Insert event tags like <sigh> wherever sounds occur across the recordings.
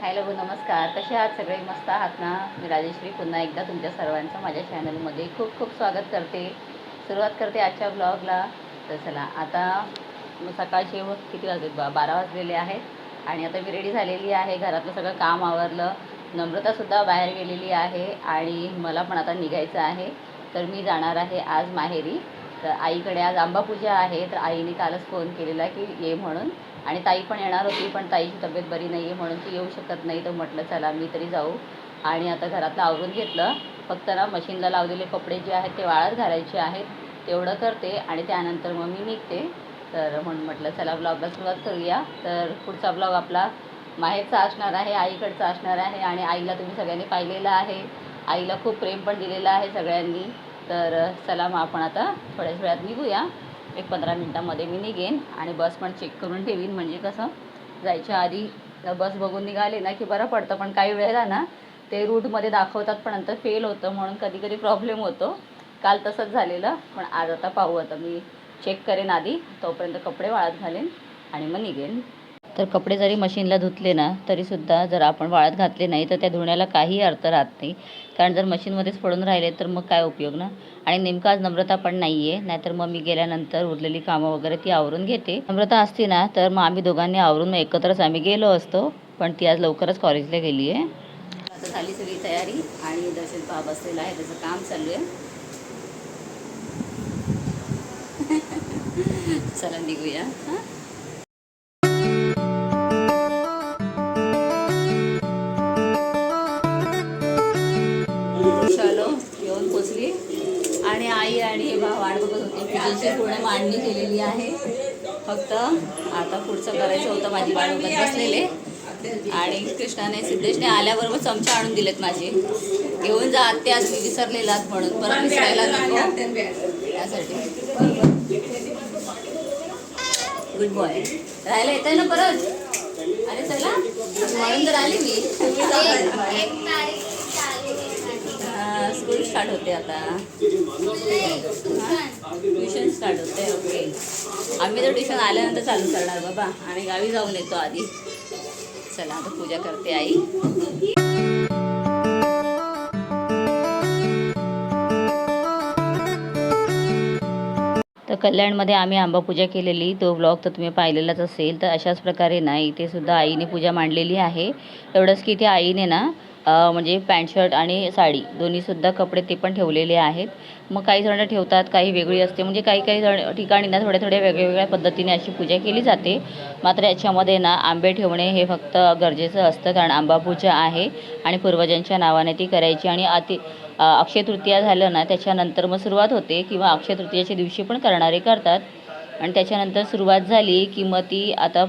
Hello नमस्कार. कसे आहात सगळे? मस्त आहात ना? मी राजेश्री. पुन्हा एकदा तुमच्या सर्वांचं माझ्या चॅनलमध्ये खूप खूप स्वागत करते. सुरुवात करते आजच्या ब्लॉगला तर चला आता सकाळचे किती वाजले? बा बारा वाजलेले आहेत. आणि आता मी रेडी झालेली आहे. घरातलं सगळं काम आवरलं. नम्रतासुद्धा बाहेर गेलेली आहे. आणि मला पण आता निघायचं आहे. तर मी जाणार आहे आज माहेरी. तर आईकडे आज आंबापूजा आहे. तर आईने कालच फोन केलेला की ये म्हणून. आणि ताई पण येणार होती पण ताईची तब्येत बरी नाही आहे म्हणून ती येऊ शकत नाही. तर म्हटलं चला मी तरी जाऊ. आणि आता घरातलं आवरून घेतलं. फक्त ना मशीनला लावलेले कपडे जे आहेत ते वाळत घालायचे आहेत. तेवढं करते आणि त्यानंतर मग मी निघते. तर म्हणून म्हटलं चला ब्लॉगला सुरुवात करूया. तर पुढचा ब्लॉग आपला माहेरचा असणार आहे आईकडचा असणार आहे आणि आईला तुम्ही सगळ्यांनी पाहिलेलं आहे. आईला खूप प्रेम पण दिलेलं आहे सगळ्यांनी. तर चला मग आपण आता थोड्याच वेळात निघूया. एक पंधरा मिनटामध्ये मी निघेन आणि बस पण चेक करून ठेवीन. म्हणजे कसं जायच्या आधी बस बघून निघाले ना की बरं पडतं पण काही वेळेला ना ते रूटमध्ये दाखवतात पण नंतर फेल होतं म्हणून कधी कधी प्रॉब्लेम होतो. काल तसंच झालेलं पण आज आता पाहू. आता मी चेक करेन आधी तोपर्यंत कपडे वाळत घालेन आणि मग निघेन. तर कपडे जरी मशीनला धुतले ना तरीसुद्धा जर आपण वाळत घातले नाही तर त्या धुण्याला काही अर्थ राहत नाही. कारण जर मशीनमध्येच पडून राहिले तर मग काय उपयोग ना? आणि नेमका आज नम्रता पण नाही आहे नाहीतर मग मी गेल्यानंतर उरलेली कामं वगैरे ती आवरून घेते. नम्रता असती ना तर मग आम्ही दोघांनी आवरून मग एकत्रच आम्ही गेलो असतो. पण ती आज लवकरच कॉलेजला गेली आहे आता झाली सगळी तयारी आणि दर्शन पहा बसलेलं आहे त्याचं काम चालू आहे. <laughs> चला निघूया. हां? बघत पूर्ण मांडणी केलेली आहे फक्त आता पुढचं करायचं होतं माझी बाळ बघत बसलेले आणि कृष्णाने सिद्धेशने आल्याबरोबर चमचे आणून दिलेत माझे घेऊन जा आत्ते आज मी विसरलेलात म्हणून परत विसरायला नको त्यासाठी गुड बॉय राहायला येत आहे ना परत अरे चला म्हणून तर आली मी स्टार्ट होते आता. ट्युशन स्टार्ट होते ओके आम्ही तर ट्युशन आल्यानंतर चालू करणार बाबा. आणि गावी जाऊन येतो आधी. चला आता पूजा करते आई. तर कल्याणमध्ये आम्ही आंबापूजा केलेली. तो ब्लॉग तर तुम्ही पाहिलेलाच असेल. तर अशाच प्रकारे ना इथे सुद्धा आईने पूजा मांडलेली आहे. एवढंच की इथे आईने ना म्हणजे पॅन्ट शर्ट आणि साडी दोन्हीसुद्धा कपडे ते पण ठेवलेले आहेत. मग काही जणं ठेवतात काही वेगळी असते. म्हणजे काही काही जण ठिकाणी ना थोड्या थोड्या वेगवेगळ्या पद्धतीने अशी पूजा केली जाते. मात्र याच्यामध्ये ना आंबे ठेवणे हे फक्त गरजेचं असतं कारण आंबापूजा आहे आणि पूर्वजांच्या नावाने ती करायची. आणि अति अक्षय तृतीया झालं ना त्याच्यानंतर मग सुरुवात होते किंवा अक्षय तृतीयाच्या दिवशी पण करणारे करतात. आणि त्याच्यानंतर सुरुवात झाली की मग ती आता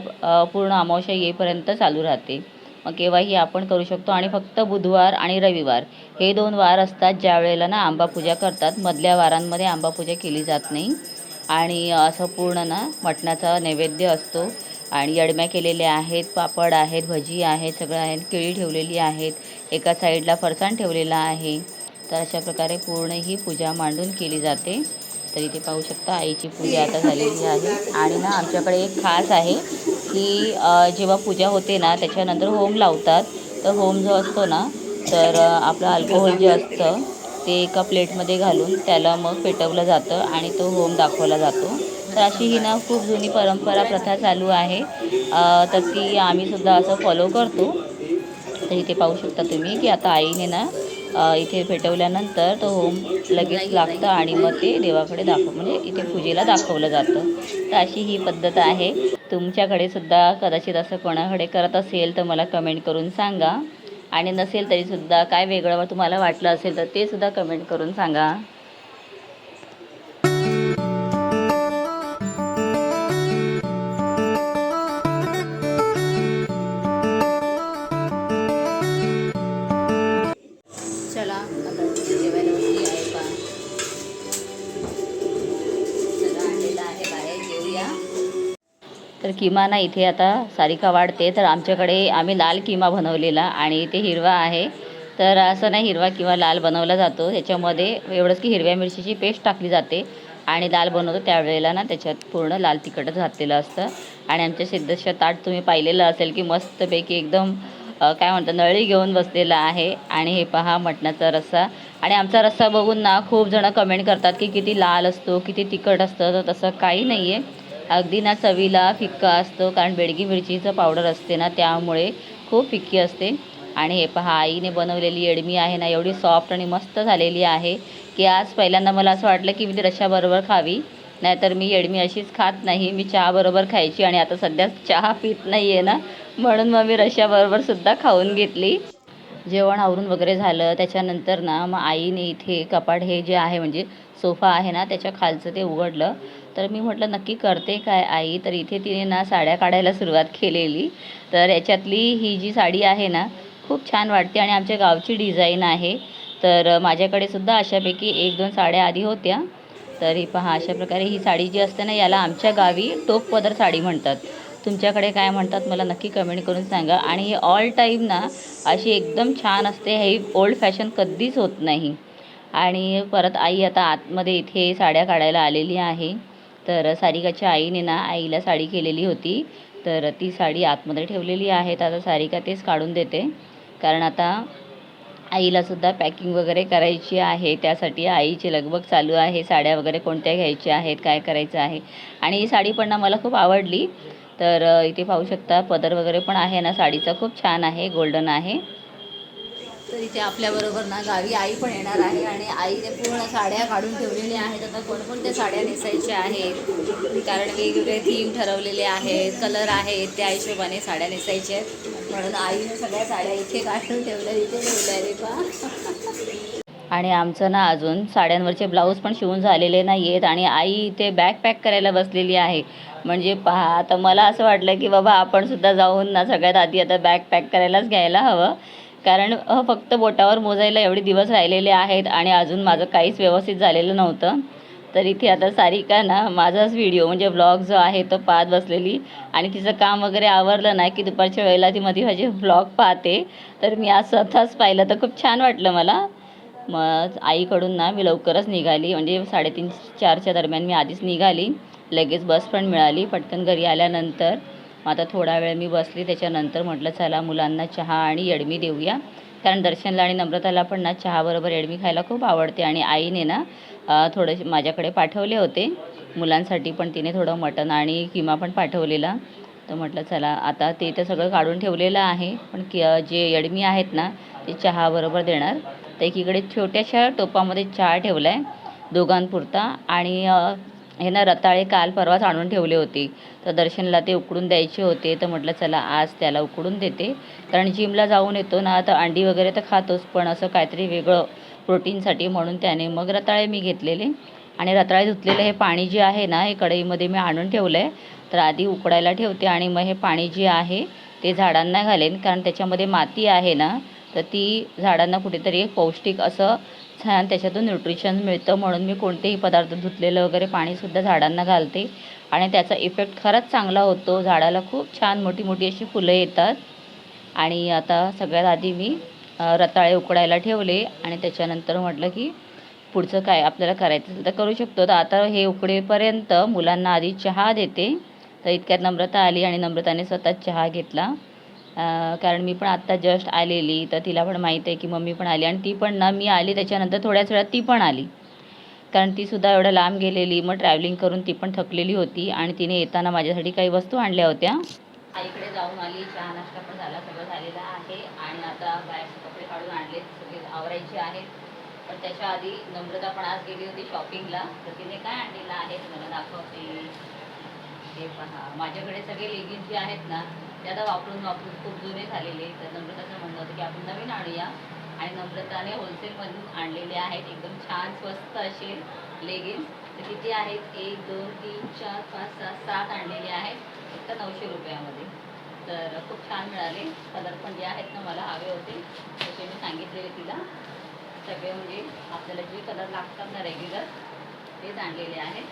पूर्ण अमावस्या येईपर्यंत चालू राहते. मग केव्हाही आपण करू शकतो. आणि फक्त बुधवार आणि रविवार हे दोन वार असतात ज्या वेळेला ना आंबापूजा करतात. मधल्या वारांमध्ये आंबापूजा केली जात नाही. आणि असं पूर्ण ना मटणाचा नैवेद्य असतो. आणि यडम्या केलेल्या आहेत पापड आहेत भजी आहेत सगळं आहेत केळी ठेवलेली आहेत. एका साईडला फरसाण ठेवलेला आहे. तर अशा प्रकारे पूर्ण ही पूजा मांडून केली जाते. तर इथे पाहू शकता आईची पूजा आता झालेली आहे. आणि ना आमच्याकडे एक खास आहे की जेव्हा पूजा होते ना त्याच्यानंतर होम लावतात. तर होम जो असतो ना तर आपलं अल्कोहोल जे असतं ते एका प्लेटमध्ये घालून त्याला मग पेटवलं जातं आणि तो होम दाखवला जातो. तर अशी ही ना खूप जुनी परंपरा प्रथा चालू आहे. तर ती आम्हीसुद्धा असं फॉलो करतो. तर इथे पाहू शकता तुम्ही की आता आईने ना इथे पेटवल्यानंतर तो होम लगेच लागतं आणि मग ते देवाकडे दाखव म्हणजे इथे पूजेला दाखवलं जातं. तर अशी ही पद्धत आहे. तुमच्याकडे सुद्धा कदाचित असं कोणाकडे करत असेल तर मला कमेंट करून सांगा. आणि नसेल तरीसुद्धा काय वेगळं तुम्हाला वाटलं असेल तर ते सुद्धा कमेंट करून सांगा. तर किमा ना इथे आता सारिका वाढते. तर आमच्याकडे आम्ही लाल किमा बनवलेला आणि इथे हिरवा आहे. तर असं नाही हिरवा किंवा लाल बनवला जातो. त्याच्यामध्ये एवढंच की हिरव्या मिरचीची पेस्ट टाकली जाते आणि लाल बनवतो. त्यावेळेला ना त्याच्यात पूर्ण लाल तिखटच घातलेलं असतं. आणि आमच्या सिद्धेश्वर ताट तुम्ही पाहिलेलं असेल की मस्तपैकी एकदम काय म्हणतात नळी घेऊन बसलेला आहे. आणि हे पहा मटणाचा रस्सा. आणि आमचा रस्सा बघून ना खूप जणं कमेंट करतात की किती लाल असतो किती तिखट असतं. तर तसं काही नाही आहे अगदी ना चवीला फिक्का असतो कारण बेडगी मिरचीचं पावडर असते ना त्यामुळे खूप फिक्की असते. आणि हे पहा आईने बनवलेली एडमी आहे ना एवढी सॉफ्ट आणि मस्त झालेली आहे की आज पहिल्यांदा मला असं वाटलं की मी ती खावी. नाहीतर मी एडमी अशीच खात नाही मी चहाबरोबर खायची आणि आता सध्या चहा पित नाही आहे ना म्हणून मग मी रश्श्याबरोबर सुद्धा खाऊन घेतली. जेवण आवरून वगैरे झालं त्याच्यानंतर ना मग आईने इथे कपाट हे जे आहे म्हणजे सोफा आहे ना त्याच्या खालचं ते उघडलं. तर मी म्हटलं नक्की करते काय आई? तर इथे तिने ना साड्या काढायला सुरुवात केलेली. तर याच्यातली ही जी साडी आहे ना खूप छान वाटते आणि आमच्या गावची डिझाईन आहे. तर माझ्याकडे सुद्धा अशापैकी एक दोन साड्या आधी होत्या. तर ही पहा अशा प्रकारे ही साडी जी असते ना याला आमच्या गावी टोप पदर साडी म्हणतात. तुमच्याकडे काय म्हणतात मला नक्की कमेंट करून सांगा. आणि हे ऑल टाईम ना अशी एकदम छान असते. ही ओल्ड फॅशन कधीच होत नाही. आणि परत आई आता आतमध्ये इथे साड्या काढायला आलेली आहे. तर सारिकाच्या आईने ना आईला साडी केलेली होती. तर ती साडी आतमध्ये ठेवलेली आहे. तर आता सारिका तेच काढून देते. कारण आता आईलासुद्धा पॅकिंग वगैरे करायची आहे. त्यासाठी आईची लगबग चालू आहे. साड्या वगैरे कोणत्या घ्यायच्या आहेत? काय करायचं आहे? आणि ही साडी पण ना मला खूप आवडली. तर इथे पाहू शकता पदर वगैरे पण आहे ना. साडीचा खूप छान आहे. गोल्डन आहे. तर इथे आपल्याबरोबर ना गावी आई पण येणार आहे आणि आईने पूर्ण साड्या काढून ठेवलेल्या आहेत. आता कोणकोणत्या साड्या नेसायच्या आहेत? कारण वेगवेगळे थीम ठरवलेले आहेत कलर आहेत त्या हिशोबाने साड्या नेसायच्या आहेत. म्हणून आईने सगळ्या साड्या इथे काढून ठेवल्या इथे ठेवल्या रे आणि आमचं ना अजून साड्यांवरचे ब्लाऊज पण शिवून झालेले नाही आहेत आणि आई इथे बॅग पॅक करायला बसलेली आहे. म्हणजे पहा आता मला असं वाटलं की बाबा आपण सुद्धा जाऊन ना सगळ्यात आधी आता बॅग पॅक करायलाच घ्यायला हवं. कारण फक्त बोटावर मोजायला एवढे दिवस राहिलेले आहेत आणि अजून माझं काहीच व्यवस्थित झालेलं नव्हतं. तर इथे आता सारिका ना माझाच व्हिडिओ म्हणजे व्लॉग जो आहे तो पाहत बसलेली. आणि तिचं काम वगैरे आवरलं ना की दुपारच्या वेळेला ती मध्ये माझे व्लॉग पाहते. तर मी आज स्वतःच पाहिलं तर खूप छान वाटलं मला. मग आईकडून ना मी लवकरच निघाली. म्हणजे साडेतीन चारच्या दरम्यान मी आधीच निघाली. लगेच बस पण मिळाली. पटकन घरी आल्यानंतर. मग आता थोडा वेळ मी बसली त्याच्यानंतर म्हटलं चला मुलांना चहा आणि येडमी देऊया. कारण दर्शनला आणि नम्रताला पण ना चहाबरोबर येडमी खायला खूप आवडते आणि आईने ना अ, थोडेसे माझ्याकडे पाठवले होते. मुलांसाठी पण तिने थोडं मटण आणि किमा पण पाठवलेला. तर म्हटलं चला आता ते तर सगळं काढून ठेवलेलं आहे पण कि जे येडमी आहेत ना ते चहाबरोबर देणार. तर एकीकडे छोट्याशा टोपामध्ये चहा ठेवला आहे दोघांपुरता आणि हे ना रताळे काल परवाच आणून ठेवले होते. तर दर्शनला ते उकडून द्यायचे होते. तर म्हटलं चला आज त्याला उकडून देते. कारण जिमला जाऊन येतो ना तर अंडी वगैरे तर खातोच. पण असं काहीतरी वेगळं प्रोटीनसाठी म्हणून त्याने मग रताळे मी घेतलेले. आणि रताळे धुतलेलं हे पाणी जे आहे ना हे कढईमध्ये मी आणून ठेवलं आहे तर आधी उकडायला ठेवते आणि मग हे पाणी जे आहे ते झाडांना घालेन. कारण त्याच्यामध्ये माती आहे ना तर ती झाडांना कुठेतरी एक पौष्टिक असं छान त्याच्यातून न्यूट्रिशन मिळतं म्हणून मी कोणतेही पदार्थ धुतलेलं वगैरे पाणीसुद्धा झाडांना घालते. आणि त्याचा इफेक्ट खरंच चांगला होतो. झाडाला खूप छान मोठी मोठी अशी फुलं येतात. आणि आता सगळ्यात आधी मी रताळे उकडायला ठेवले आणि त्याच्यानंतर म्हटलं की पुढचं काय आपल्याला करायचं असेल तर करू शकतो. तर आता हे उकडेपर्यंत मुलांना आधी चहा देते. तर इतक्यात नम्रता आली आणि नम्रताने स्वतः चहा घेतला. कारण मी पण आत्ता जस्ट आलेली तर तिला पण माहीत आहे की मम्मी पण आली. आणि ती पण ना मी आली त्याच्यानंतर थोड्याच वेळात ती पण आली. कारण ती सुद्धा एवढं लांब गेलेली मग ट्रॅव्हलिंग करून ती पण थकलेली होती. आणि तिने येताना माझ्यासाठी काही वस्तू आणल्या होत्या. आईकडे जाऊन आली चहा नाश्ता पण झाला सगळं झालेला आहे. आणि आता बाहेरचे कपडे काढून आणले सगळे आवरायचे आहेत. पण त्याच्या आधी नम्रता पण आज गेली होती शॉपिंगला तर तिने काय आणलेलं आहे? मला दाखवते हे पहा माझ्याकडे सगळे लेगिन्स जे आहेत ना ते आता वापरून वापरून खूप जुने झालेले तर नम्रताचं म्हणणं होतं की आपण नवीन आणूया. आणि नम्रताने होलसेलमधून आणलेले आहेत. एकदम छान स्वस्त असे लेगिन्स तर किती आहेत? एक दोन तीन चार पाच सहा सात आणलेले आहेत. फक्त नऊशे रुपयामध्ये. तर खूप छान मिळाले. कलर पण जे आहेत ना मला हवे होते. तसे मी सांगितलेले तिला. सगळे म्हणजे आपल्याला जे कलर लागतात ना रेग्युलर तेच आणलेले आहेत.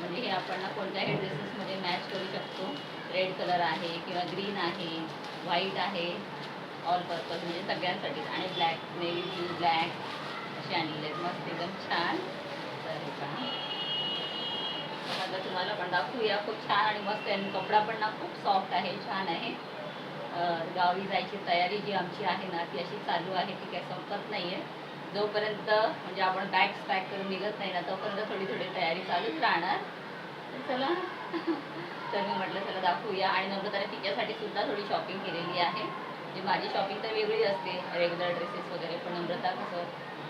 म्हणजे हे आपण ना कोणत्याही ड्रेसेसमध्ये मॅच करू शकतो. रेड कलर आहे किंवा ग्रीन आहे व्हाईट आहे ऑल पर्पज म्हणजे सगळ्यांसाठीच आणि ब्लॅक नेव्ही ब्लू ब्लॅक असे आणलेले आहेत. मस्त एकदम छान. तर हे पहा. आता तुम्हाला पण दाखवूया. खूप छान आणि मस्त आहे. आणि कपडा पण ना खूप सॉफ्ट आहे छान आहे. गावी जायची तयारी जी आमची आहे ना ती अशी चालू आहे. ती काही संपत नाही आहे जोपर्यंत म्हणजे आपण बॅग्स पॅक करून निघत नाही ना तोपर्यंत थोडी थोडी तयारी चालूच राहणार. चला. <laughs> तर मी म्हटलं चला दाखवूया. आणि नम्रताने तिच्यासाठी सुद्धा थोडी शॉपिंग केलेली आहे. म्हणजे माझी शॉपिंग तर वेगळी असते रेग्युलर ड्रेसेस वगैरे पण नम्रता कसं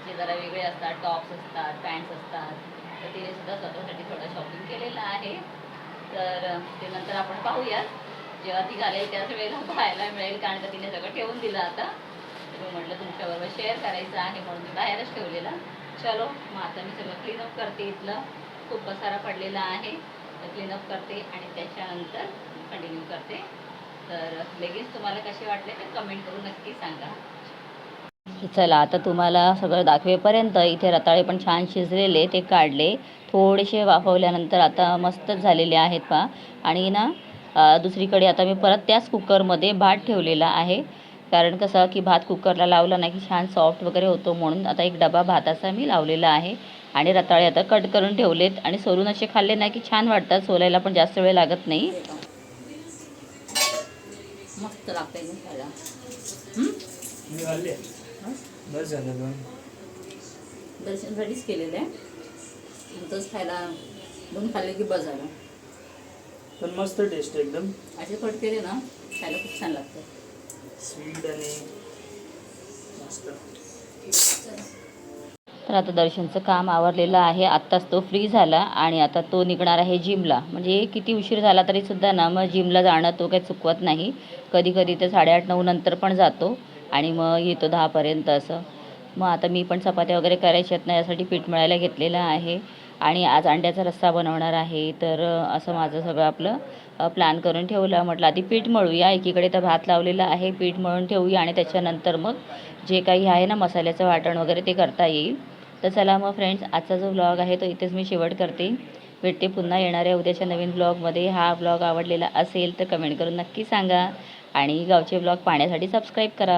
जे जरा वेगळे असतात टॉप्स असतात पॅन्ट्स असतात तर तिने सुद्धा स्वतःसाठी थोडं शॉपिंग केलेलं आहे. तर ते नंतर आपण पाहूया. जेव्हा ती घालेल त्याच वेळेला पाहायला मिळेल कारण का तिने सगळं ठेवून दिलं आता. तर म्हटलं तुमच्याबरोबर शेअर करायचं आहे म्हणून मी बाहेरच ठेवलेला. चलो मग आता मी सगळं क्लीनअप करते इथलं. खूप पसारा पडलेला आहे. तर क्लीनअप करते आणि त्याच्यानंतर कंटिन्यू करते. तर लेगिन्स तुम्हाला कसे वाटले ते कमेंट करून नक्की सांगा. चला आता तुम्हाला सगळं दाखवेपर्यंत इथे रताळे पण छान शिजलेले ते काढले. थोडेसे वाफवल्यानंतर आता मस्तच झालेले आहेत पा आणि ना दुसरीकडे आता मी परत त्याच कुकरमध्ये भात ठेवलेला आहे. कारण कसं की भात कुकरला लावला ना की छान सॉफ्ट वगैरे होतो म्हणून आता एक डबा भाताचा मी लावलेला आहे. आणि रताळे आता कट करून ठेवलेत आणि सोलून असे खाल्ले ना की छान वाटतात सोलायला पण जास्त वेळ लागत नाही. मस्त लागतं दर्शनसाठीच केलेलं. आहे खायला दोन खाल्ले की बस झालं. पण मस्त टेस्ट एकदम. असे कट केले ना खायला खूप छान लागतं. स्वीट आणि मस्त. तर आता दर्शनचं काम आवरलेलं आहे. आत्ताच तो फ्री झाला आणि आता तो निघणार आहे जिमला म्हणजे किती उशीर झाला तरी सुद्धा ना मग जिमला जाणं तो काही चुकवत नाही. कधी कधी ते साडेआठ नऊ नंतर पण जातो आणि मग येतो दहापर्यंत असं. मग आता मी पण चपात्या वगैरे करायच्यात ना यासाठी पीठ मळायला घेतलेलं आहे. आणि आज अंड्याचा रस्सा बनवणार आहे तर असं माझं सगळं आपलं प्लॅन करून ठेवलं. म्हटलं आधी पीठ मळूया. एकीकडे तर भात लावलेला आहे पीठ मळून ठेवूया आणि त्याच्यानंतर मग जे काही आहे ना मसाल्याचं वाटण वगैरे ते करता येईल. तर चला मग फ्रेंड्स आजचा जो ब्लॉग आहे तो इथेच मी शेवट करते. भेटते पुन्हा येणाऱ्या उद्याच्या नवीन ब्लॉगमध्ये हा ब्लॉग आवडलेला असेल तर कमेंट करून नक्की सांगा. आणि गावचे ब्लॉग पाहण्यासाठी सबस्क्राईब करा.